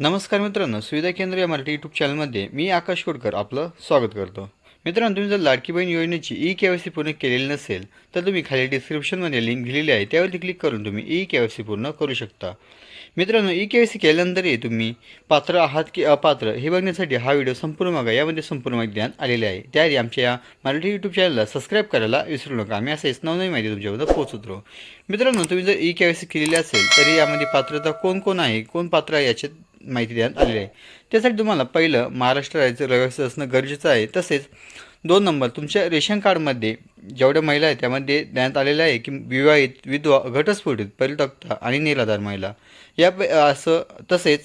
नमस्कार मित्रांनो सुविधा केंद्र या मराठी यूट्यूब चॅनलमध्ये मी आकाश कोडकर आपलं स्वागत करतो. मित्रांनो तुम्ही जर लाडकी बहीण योजनेची ई के वाय सी पूर्ण केलेली नसेल तर तुम्ही खाली डिस्क्रिप्शनमध्ये लिंक दिलेली आहे त्यावरती क्लिक करून तुम्ही ई के वाय सी पूर्ण करू शकता. मित्रांनो ई के वाय सी केल्यानंतरही तुम्ही पात्र आहात की अपात्र हे बघण्यासाठी हा व्हिडिओ संपूर्ण बघा यामध्ये संपूर्ण माहिती देण्यात आलेली आहे. त्याआधी आमच्या या मराठी यूट्यूब चॅनलला सबस्क्राईब करायला विसरू नका आम्ही असं नवनवीन माहिती तुमच्याबद्दल पोहोचत राहू. मित्रांनो तुम्ही जर ई के वाय सी केलेली असेल तरी यामध्ये पात्रता कोण कोण आहे कोण पात्र आहे याचे माहिती देण्यात आलेली आहे. त्यासाठी तुम्हाला पहिलं महाराष्ट्र राज्य रहिवासी असणं गरजेचं आहे. तसेच दोन नंबर तुमच्या रेशन कार्डमध्ये जेवढ्या महिला आहेत त्यामध्ये देण्यात आलेलं आहे की विवाहित विधवा घटस्फोटित परितक्ता आणि निराधार महिला. या असं तसेच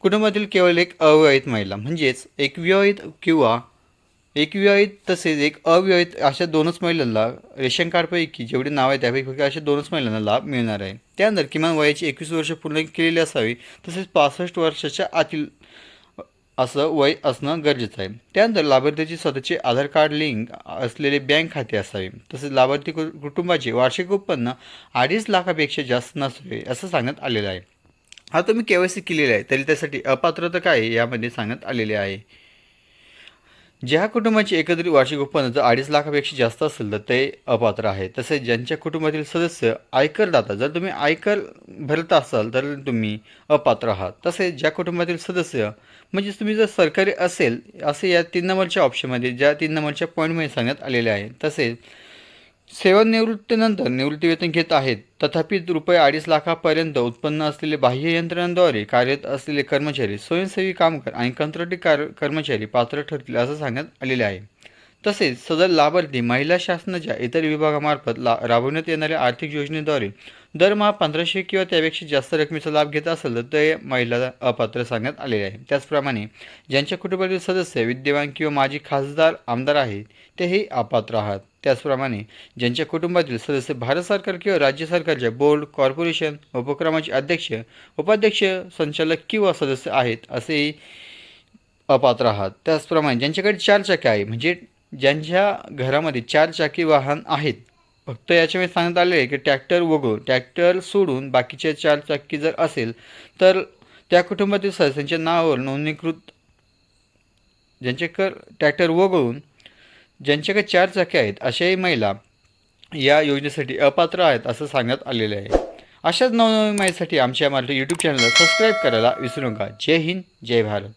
कुटुंबातील केवळ एक अविवाहित महिला म्हणजेच एक विवाहित किंवा एक विवाहित तसेच एक अविवाहित अशा दोनच महिलांना रेशन कार्डपैकी जेवढे नाव आहे त्यापैकी अशा दोनच महिलांना लाभ मिळणार आहे. त्यानंतर किमान वयाची एकवीस वर्ष पूर्ण केलेली असावी तसेच पासष्ट वर्षाच्या आतील असं वय असणं गरजेचं आहे. त्यानंतर लाभार्थ्याची स्वतःचे आधार कार्ड लिंक असलेले बँक खाते असावे तसेच लाभार्थी कु- कुटुंबाचे वार्षिक उत्पन्न अडीच लाखापेक्षा जास्त नसावे असं सांगण्यात आलेलं आहे. हा तुम्ही के वाय सी केलेला आहे तरी त्यासाठी अपात्रता काय यामध्ये सांगण्यात आलेले आहे. ज्या कुटुंबाची एकत्रित वार्षिक उत्पन्न जर अडीच लाखापेक्षा जास्त असेल तर ते अपात्र आहे. तसेच ज्यांच्या कुटुंबातील सदस्य आयकरदाता जर तुम्ही आयकर भरत असाल तर तुम्ही अपात्र आहात. तसेच ज्या कुटुंबातील सदस्य म्हणजेच तुम्ही जर सरकारी असेल असे या तीन नंबरच्या ऑप्शनमध्ये ज्या तीन नंबरच्या पॉईंटमध्ये सांगण्यात आलेले आहे. तसेच सेवानिवृत्तीनंतर निवृत्तीवेतन घेत आहेत. तथापि रुपये अडीच लाखापर्यंत उत्पन्न असलेले बाह्य यंत्रणांद्वारे कार्यरत असलेले कर्मचारी स्वयंसेवी कामगार आणि कंत्राटी कार कर्मचारी पात्र ठरतील असं सांगण्यात आलेले आहे. तसेच सदर लाभार्थी महिला शासनाच्या इतर विभागामार्फत ला राबवण्यात येणाऱ्या आर्थिक योजनेद्वारे दरमहा पंधराशे किंवा त्यापेक्षा जास्त रकमेचा लाभ घेत असेल तर ते महिला अपात्र सांगण्यात आलेले आहे. त्याचप्रमाणे ज्यांच्या कुटुंबातील सदस्य विद्यमान किंवा माजी खासदार आमदार आहेत तेही अपात्र आहात. त्याचप्रमाणे ज्यांच्या कुटुंबातील सदस्य भारत सरकार किंवा राज्य सरकारच्या बोर्ड कॉर्पोरेशन उपक्रमाचे अध्यक्ष उपाध्यक्ष संचालक किंवा सदस्य आहेत असेही अपात्र आहात. त्याचप्रमाणे ज्यांच्याकडे चार चाके आहे म्हणजे ज्यांच्या घरामध्ये चार चाकी वाहन आहेत. फक्त याच्यामध्ये सांगण्यात आले आहे की ट्रॅक्टर वगळून ट्रॅक्टर सोडून बाकीच्या चार चाकी जर असेल तर त्या कुटुंबातील सदस्यांच्या नावावर नोंदणीकृत ज्यांच्याकडे ट्रॅक्टर वगळून ज्यांच्याकडे चार चाकी आहेत अशाही महिला या योजनेसाठी अपात्र आहेत असं सांगण्यात आलेलं आहे. अशाच नवनवीन माहितीसाठी आमच्या मराठी यूट्यूब चॅनलला सबस्क्राईब करायला विसरू नका. जय हिंद जय भारत.